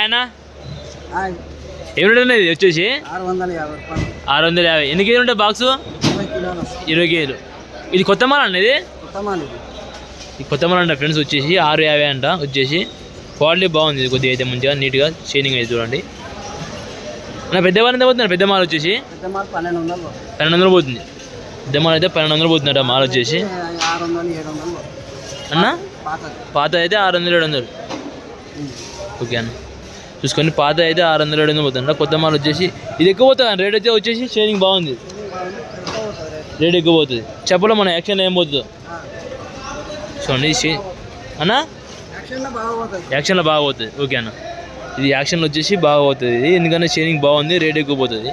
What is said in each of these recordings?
ఆయన? ఏమిటి ఇది వచ్చేసి? ఆరు వందల యాభై ఎన్ని కేజీలు ఉంటాయి బాక్సు? ఇరవై కేజీలు. ఇది కొత్త మాల అండి ఇది? కొత్త మాల్ ఇది. కొత్త మాల అంట ఫ్రెండ్స్ వచ్చేసి ఆరు యాభై అంట. వచ్చేసి క్వాలిటీ బాగుంది ఇది కొద్దిగా అయితే మంచిగా నీట్గా షైనింగ్ అయితే చూడండి. నా పెద్ద మాల ఎంత పోతుంది పెద్ద మాల వచ్చేసి? పన్నెండు వందలు పోతుంది. పన్నెండు వందలు పోతుంది. పెద్ద మాల అయితే పన్నెండు వందలు పోతుందట మాల వచ్చేసి. అన్న? పాత అయితే ఆరు వందలు ఏడు వందలు. ఓకే అన్న. చూసుకొని పాత అయితే ఆరు వందలు ఏడు వందలు పోతుందంట కొత్త మాల వచ్చేసి ఇది ఎక్కువ పోతుంది? రేట్ అయితే వచ్చేసి షేరింగ్ బాగుంది. రేట్ ఎక్కువ పోతుంది. చెప్పలో మన యాక్షన్ ఏం పోతుందో. చూడండి షే అన్న? యాక్షన్లో బాగా పోతుంది. యాక్షన్లో బాగా ఓకే అన్న. ఇది యాక్షన్లో వచ్చేసి బాగా పోతుంది. ఇది ఎందుకంటే షేరింగ్ బాగుంది రేట్ ఎక్కువ పోతుంది.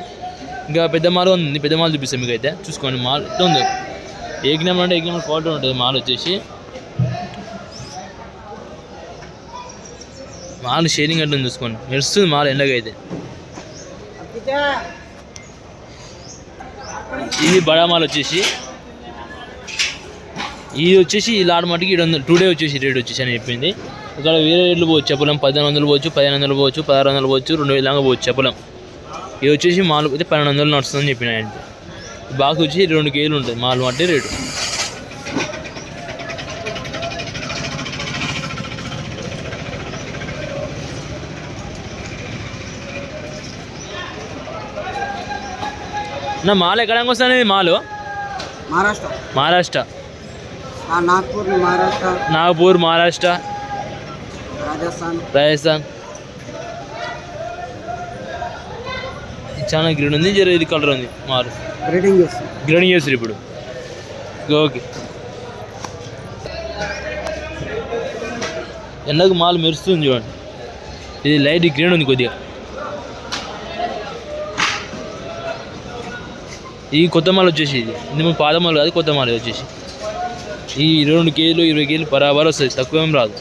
ఇంకా పెద్ద మాల్ ఉంది. పెద్ద మాల్ చూపిస్తాం మీకు అయితే చూసుకోండి మాల్ ఉంది ఏ నెంబర్ అంటే ఏ నెంబర్ క్వాలిటీ ఉంటుంది మాల్ వచ్చేసి. మాల్ షేరింగ్ అంటే చూసుకోండి. మెరుస్తుంది మాల్ ఎండగైతే ఇది బడా మాల్ వచ్చేసి. ఇది వచ్చేసి ఈ లాడ్ మటుకి ఏడు వందలు టూ డే వచ్చేసి రేట్ వచ్చేసి అని చెప్పింది. ఇక్కడ వేరే రేట్లు పోవచ్చు చెప్పలేం. పదిహేను వందలు పోవచ్చు పదిహేను వందలు పోవచ్చు పదహారు వందలు పోవచ్చు రెండు వేల దాకా పోవచ్చు చెప్పలేం. ఇది వచ్చేసి మాలు అయితే పన్నెండు వందలు నడుస్తుందని చెప్పిన బాక్స్ వచ్చి రెండు కేజీలు ఉంటుంది మాల్ మట్టి రేటు. నా మాల్ ఎక్కడానికి వస్తుంది మాలు? మహారాష్ట్ర. మహారాష్ట్ర. నాగ్పూర్ మహారాష్ట్ర. నాగపూర్ మహారాష్ట్ర. రాజస్థాన్. రాజస్థాన్. చాలా గ్రీన్ ఉంది జర ఇది కలర్ ఉంది మారు గ్రీటింగ్ చేస్తుంది. గ్రీన్ చేస్తారు ఇప్పుడు. ఓకే. ఎండకు మాల్ మెరుస్తుంది చూడండి. ఇది లైట్ గ్రీన్ ఉంది కొద్దిగా. ఈ కొత్త మాలు వచ్చేసి ఇది. ఇందుకు పాదమాలు కాదు కొత్త మాలు వచ్చేసి. ఈ రెండు కేజీలు ఇరవై కేజీలు బరాబర్ వస్తుంది తక్కువ ఏం రాదు.